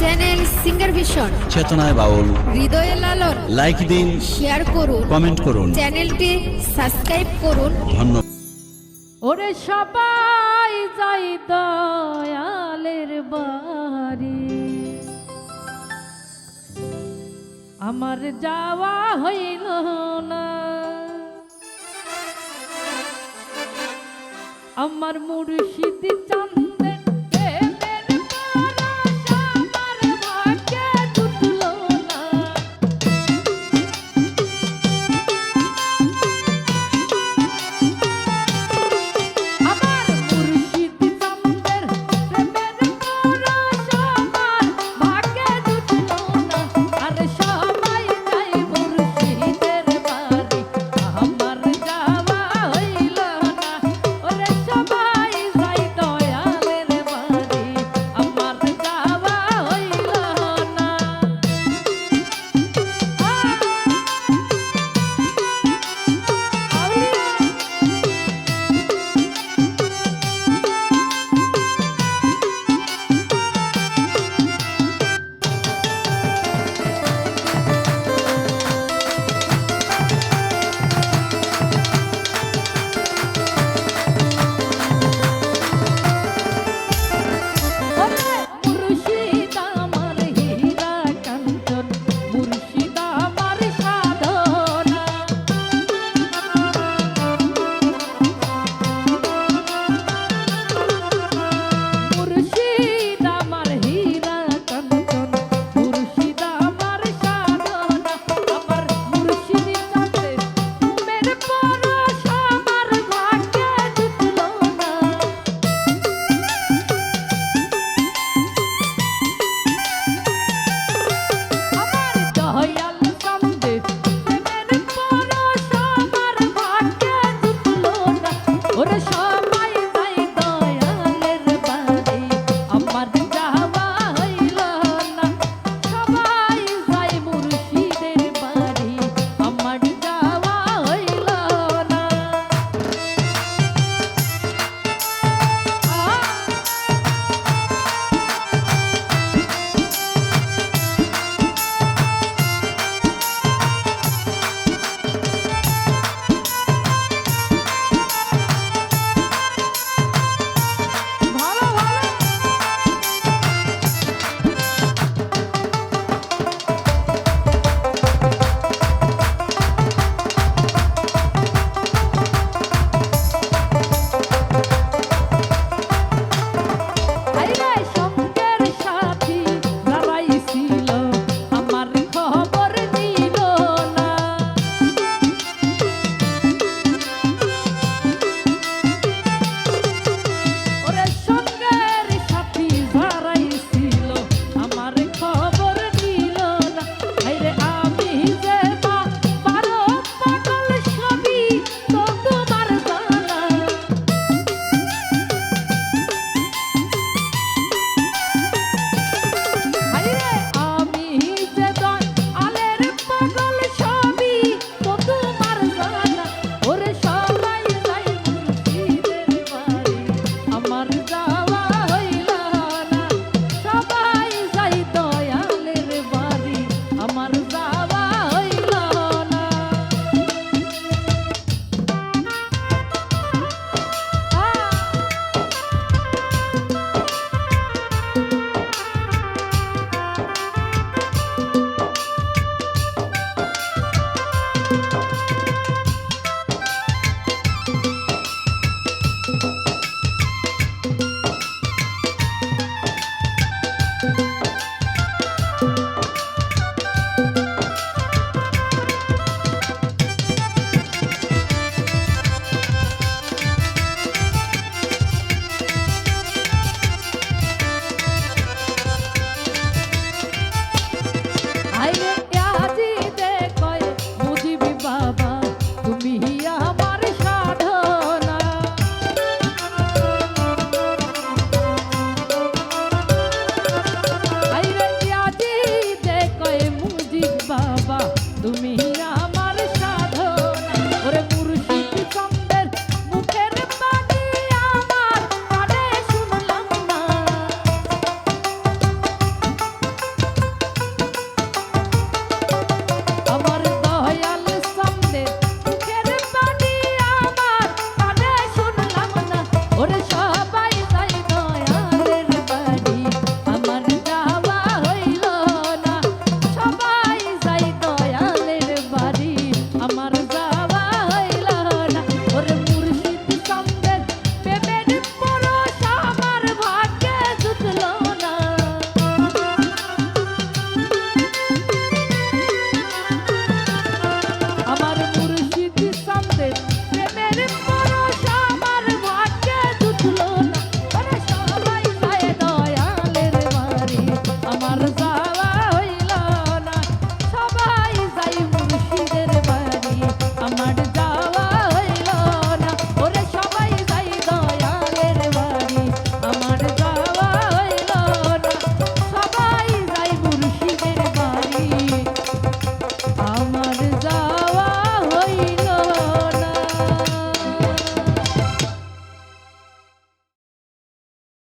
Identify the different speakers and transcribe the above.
Speaker 1: Channel singer vision
Speaker 2: চেতনায় বাউল
Speaker 1: হৃদয়ে Lalon
Speaker 2: like দিন
Speaker 1: শেয়ার করুন
Speaker 2: কমেন্ট করুন.
Speaker 1: চ্যানেলটি সাবস্ক্রাইব করুন।
Speaker 2: ধন্যবাদ।
Speaker 3: ওরে সবাই যাই দয়ালের বাড়ি। আমার যাওয়া হইল না। আমার মুর্শিদ চান্দ